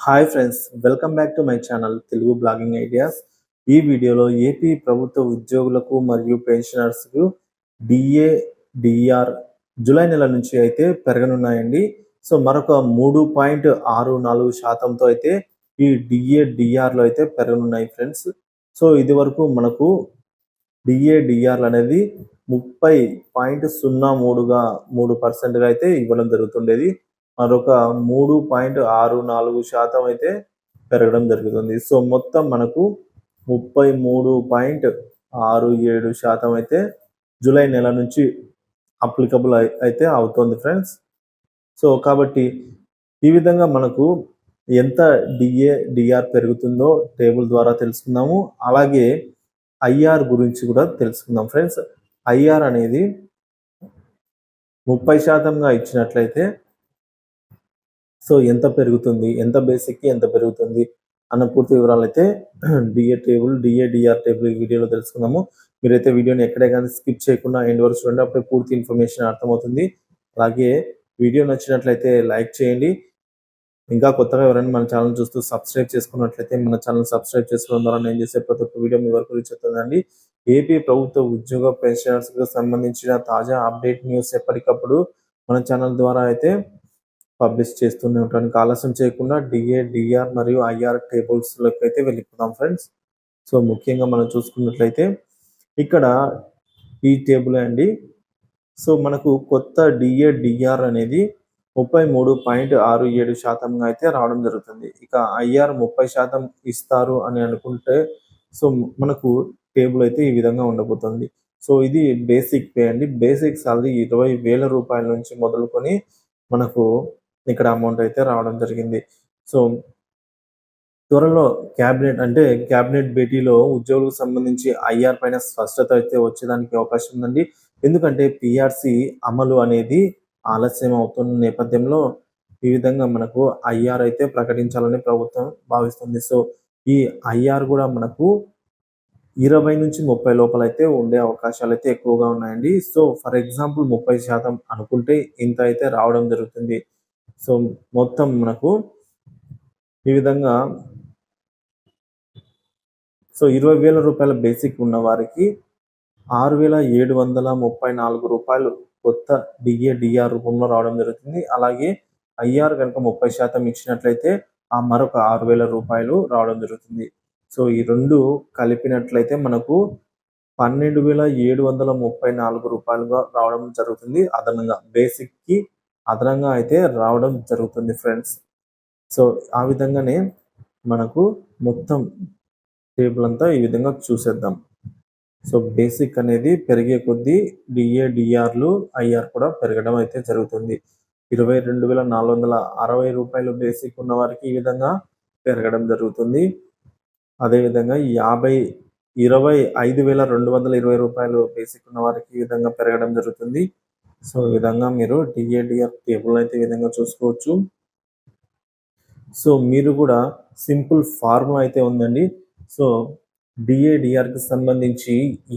Hi friends welcome back to my channel Telugu blogging ideas ఈ వీడియోలో AP ప్రభుత్వ ఉద్యోగులకు మరియు పెన్షనర్స్కు డిఏ డిఆర్ జూలై నెల నుంచి అయితే పెరగనున్నాయండి. సో మరొక మూడు పాయింట్ ఆరు నాలుగు శాతంతో అయితే ఈ డిఏ డిఆర్లో అయితే పెరగనున్నాయి ఫ్రెండ్స్ సో ఇది వరకు మనకు డిఏ డిఆర్లు అనేది ముప్పై పాయింట్ సున్నా మూడుగా మూడు పర్సెంట్గా అయితే ఇవ్వడం జరుగుతుండేది. మరొక మూడు పాయింట్ ఆరు నాలుగు శాతం అయితే పెరగడం జరుగుతుంది. సో మొత్తం మనకు ముప్పై మూడు పాయింట్ ఆరు ఏడు శాతం అయితే జూలై నెల నుంచి అప్లికబుల్ అయితే అవుతుంది ఫ్రెండ్స్. సో కాబట్టి ఈ విధంగా మనకు ఎంత డిఏ డిఆర్ పెరుగుతుందో టేబుల్ ద్వారా తెలుసుకుందాము. అలాగే ఐఆర్ గురించి కూడా తెలుసుకుందాం ఫ్రెండ్స్. ఐఆర్ అనేది ముప్పై శాతంగా ఇచ్చినట్లయితే సో ఎంత పెరుగుతుంది ఎంత బేసిక్కి ఎంత పెరుగుతుంది అన్న పూర్తి వివరాలు అయితే DA table DA DR table ఈ వీడియోలో తెలుసుకుందాము. మీరైతే వీడియోని ఎక్కడే కానీ స్కిప్ చేయకుండా ఎండ్ వరకు చూడండి అప్పుడే పూర్తి ఇన్ఫర్మేషన్ అర్థమవుతుంది. అలాగే వీడియో నచ్చినట్లయితే లైక్ చేయండి. ఇంకా కొత్తగా ఎవరైనా మన ఛానల్ చూస్తూ సబ్స్క్రైబ్ చేసుకున్నట్లయితే మన ఛానల్ సబ్స్క్రైబ్ చేసుకోవడం ద్వారా నేను చేసే ప్రతి ఒక్క వీడియో మీ వరకు రీచ్ అవుతుందండి. ఏపీ ప్రభుత్వ ఉద్యోగ పెన్షనర్స్కి సంబంధించిన తాజా అప్డేట్ న్యూస్ ఎప్పటికప్పుడు మన ఛానల్ ద్వారా అయితే పబ్లిష్ చేస్తూనే ఉంటాను ఆలస్యం చేయకుండా డిఏ డిఆర్ మరియు ఐఆర్ టేబుల్స్లోకి అయితే వెళ్ళిపోదాం ఫ్రెండ్స్. సో ముఖ్యంగా మనం చూసుకున్నట్లయితే ఇక్కడ ఈ టేబుల్ అండి. సో మనకు కొత్త డిఏ డిఆర్ అనేది ముప్పై మూడు పాయింట్ ఆరు ఏడు శాతంగా అయితే రావడం జరుగుతుంది. ఇక ఐఆర్ ముప్పై శాతం ఇస్తారు అని అనుకుంటే సో మనకు టేబుల్ అయితే ఈ విధంగా ఉండబోతుంది. సో ఇది బేసిక్ పే అండి. బేసిక్ సాలరీ ఇరవై వేల రూపాయల నుంచి మొదలుకొని మనకు ఇక్కడ అమౌంట్ అయితే రావడం జరిగింది. సో త్వరలో క్యాబినెట్ అంటే క్యాబినెట్ భేటీలో ఉద్యోగులకు సంబంధించి ఐఆర్ పైన స్పష్టత అయితే వచ్చేదానికి అవకాశం ఉందండి. ఎందుకంటే పిఆర్సి అమలు అనేది ఆలస్యం అవుతున్న నేపథ్యంలో ఈ విధంగా మనకు ఐఆర్ అయితే ప్రకటించాలని ప్రభుత్వం భావిస్తుంది. సో ఈ ఐఆర్ కూడా మనకు ఇరవై నుంచి ముప్పై లోపల అయితే ఉండే అవకాశాలు అయితే ఎక్కువగా ఉన్నాయండి. సో ఫర్ ఎగ్జాంపుల్ ముప్పై శాతం అనుకుంటే ఇంత అయితే రావడం జరుగుతుంది. సో మొత్తం మనకు ఈ విధంగా సో ఇరవై వేల రూపాయల బేసిక్ ఉన్న వారికి ఆరు వేల ఏడు వందల ముప్పై నాలుగు రూపాయలు కొత్త డిఏ డిఆర్ రూపంలో రావడం జరుగుతుంది. అలాగే ఐఆర్ కనుక ముప్పై శాతం ఇచ్చినట్లయితే ఆ మరొక ఆరు వేల రూపాయలు రావడం జరుగుతుంది. సో ఈ రెండు కలిపినట్లయితే మనకు పన్నెండు వేల ఏడు వందల ముప్పై నాలుగు రూపాయలుగా రావడం జరుగుతుంది. అదనంగా బేసిక్కి అదనంగా అయితే రావడం జరుగుతుంది ఫ్రెండ్స్. సో ఆ విధంగానే మనకు మొత్తం టేబుల్ అంతా ఈ విధంగా చూసేద్దాం. సో బేసిక్ అనేది పెరిగే కొద్దీ డిఏ డిఆర్లు ఐఆర్ కూడా పెరగడం అయితే జరుగుతుంది. ఇరవై రెండు వేల నాలుగు వందల అరవై రూపాయలు బేసిక్ ఉన్న వారికి ఈ విధంగా పెరగడం జరుగుతుంది. అదేవిధంగా యాభై ఇరవై ఐదు వేల రెండు వందల ఇరవై రూపాయలు బేసిక్ ఉన్న వారికి ఈ విధంగా పెరగడం జరుగుతుంది. సో ఈ విధంగా మీరు డిఏడిఆర్ టేబుల్ అయితే ఈ విధంగా చూసుకోవచ్చు. సో మీరు కూడా సింపుల్ ఫార్ములా అయితే ఉందండి. సో డిఏడిఆర్కి సంబంధించి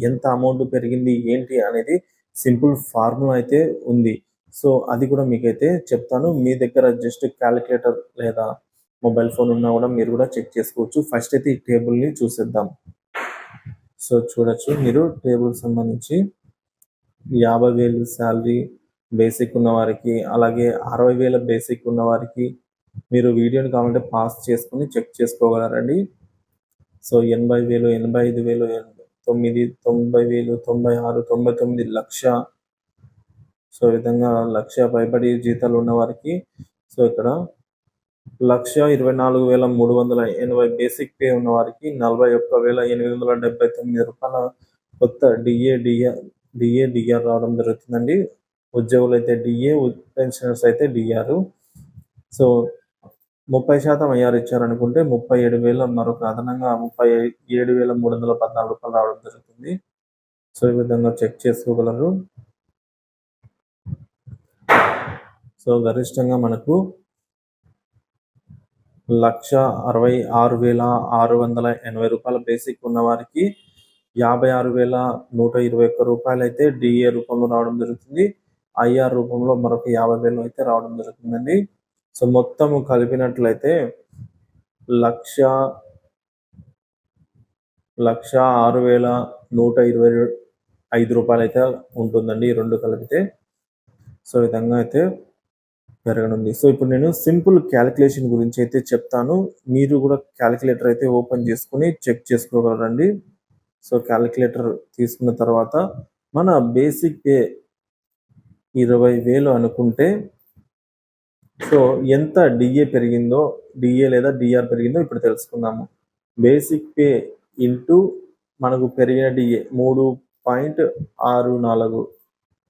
ఎంత అమౌంట్ పెరిగింది ఏంటి అనేది సింపుల్ ఫార్ములా అయితే ఉంది. సో అది కూడా మీకైతే చెప్తాను. మీ దగ్గర జస్ట్ క్యాలిక్యులేటర్ లేదా మొబైల్ ఫోన్ ఉన్నా కూడా మీరు కూడా చెక్ చేసుకోవచ్చు. ఫస్ట్ అయితే ఈ టేబుల్ని చూసేద్దాం. సో చూడొచ్చు. మీరు టేబుల్ సంబంధించి యాభై వేలు శాలరీ బేసిక్ ఉన్న వారికి అలాగే అరవై వేల బేసిక్ ఉన్న వారికి మీరు వీడియోని కావాలంటే పాస్ చేసుకుని చెక్ చేసుకోగలరండి. సో ఎనభై వేలు ఎనభై ఐదు వేలు తొమ్మిది తొంభై వేలు తొంభై ఆరు తొంభై తొమ్మిది లక్ష. సో ఈ విధంగా లక్ష పైబడి జీతాలు ఉన్న వారికి సో ఇక్కడ లక్ష ఇరవై నాలుగు వేల మూడు వందల ఎనభై బేసిక్ పే ఉన్న వారికి నలభై ఒక్క వేల ఎనిమిది వందల డెబ్బై తొమ్మిది రూపాయల కొత్త డిఏ డిఏ డిఏ డిఆర్ రావడం జరుగుతుందండి. ఉద్యోగులు అయితే డిఏ పెన్షనర్స్ అయితే డిఆర్ సో ముప్పై శాతం ఐఆర్ ఇచ్చారనుకుంటే ముప్పై ఏడు వేల మరొక అదనంగా ముప్పై ఏడు వేల మూడు వందల పద్నాలుగు రూపాయలు రావడం జరుగుతుంది. సో ఈ విధంగా చెక్ చేసుకోగలరు. సో గరిష్టంగా మనకు లక్ష అరవై ఆరు వేల ఆరు వందల ఎనభై రూపాయల బేసిక్ ఉన్న వారికి యాభై ఆరు వేల నూట ఇరవై ఒక్క రూపాయలు అయితే డిఏ రూపంలో రావడం జరుగుతుంది. ఐఆర్ రూపంలో మరొక యాభై వేలు అయితే రావడం జరుగుతుందండి. సో మొత్తం కలిపినట్లయితే లక్ష లక్ష ఆరు వేల నూట ఇరవై ఐదు రూపాయలు అయితే ఉంటుందండి ఈ రెండు కలిపితే. సో ఈ విధంగా అయితే పెరగనుంది. సో ఇప్పుడు నేను సింపుల్ క్యాలిక్యులేషన్ గురించి అయితే చెప్తాను. మీరు కూడా క్యాలిక్యులేటర్ అయితే ఓపెన్ చేసుకుని చెక్ చేసుకోగలరండి. సో క్యాలిక్యులేటర్ తీసుకున్న తర్వాత మన బేసిక్ పే ఇరవై వేలు అనుకుంటే సో ఎంత డిఏ పెరిగిందో డిఏ లేదా డిఆర్ పెరిగిందో ఇప్పుడు తెలుసుకుందాము. బేసిక్ పే ఇంటూ మనకు పెరిగిన డిఏ మూడు పాయింట్ ఆరు నాలుగు.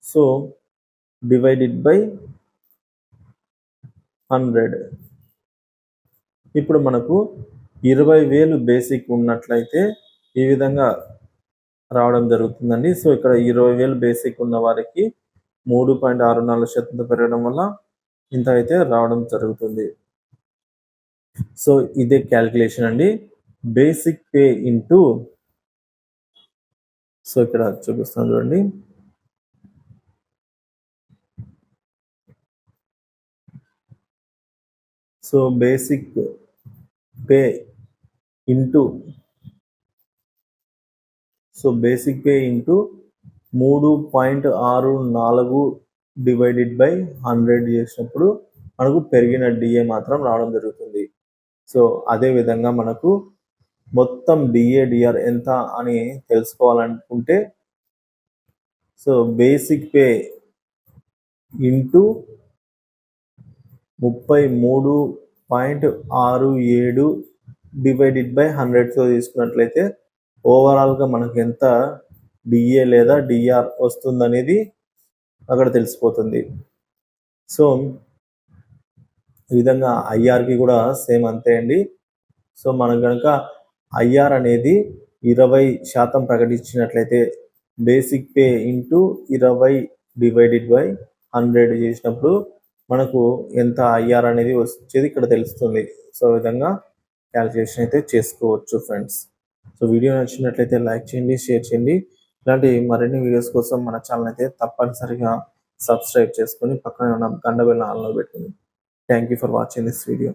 So divided by hundred. ఇప్పుడు మనకు ఇరవై వేలు బేసిక్ ఉన్నట్లయితే ఈ విధంగా రావడం జరుగుతుందండి. సో ఇక్కడ ఇరవై వేలు బేసిక్ ఉన్న వారికి మూడు పాయింట్ ఆరు నాలుగు శాతంతో పెరగడం వల్ల ఇంత అయితే రావడం జరుగుతుంది. సో ఇదే క్యాల్కులేషన్ అండి. బేసిక్ పే ఇంటూ సో ఇక్కడ చూపిస్తాను చూడండి. So basic pay into so basic pay into మూడు పాయింట్ ఆరు నాలుగు డివైడెడ్ బై హండ్రెడ్ చేసినప్పుడు మనకు పెరిగిన డిఏ మాత్రం రావడం జరుగుతుంది. సో అదే విధంగా మనకు మొత్తం డిఏ డిఆర్ ఎంత అని తెలుసుకోవాలనుకుంటే సో బేసిక్ పే ఇంటూ ముప్పై మూడు పాయింట్ ఆరు ఏడు డివైడెడ్ బై హండ్రెడ్తో తీసుకున్నట్లయితే ఓవరాల్గా మనకు ఎంత డిఏ లేదా డిఆర్ వస్తుందనేది అక్కడ తెలిసిపోతుంది. సో ఈ విధంగా ఐఆర్కి కూడా సేమ్ అంతే అండి. సో మనకు కనుక ఐఆర్ అనేది ఇరవై శాతం ప్రకటించినట్లయితే బేసిక్ పే ఇంటూ ఇరవై డివైడెడ్ బై హండ్రెడ్ చేసినప్పుడు మనకు ఎంత ఐఆర్ అనేది వచ్చేది ఇక్కడ తెలుస్తుంది. సో ఈ విధంగా క్యాల్కులేషన్ అయితే చేసుకోవచ్చు ఫ్రెండ్స్ సో వీడియో నచ్చినట్లయితే లైక్ చేయండి షేర్ చేయండి. ఇలాంటి మరిన్ని వీడియోస్ కోసం మన ఛానల్ అయితే తప్పనిసరిగా సబ్స్క్రైబ్ చేసుకొని పక్కనే ఉన్న గంట బెల్ ఆన్లో పెట్టుకుని thank you for watching this video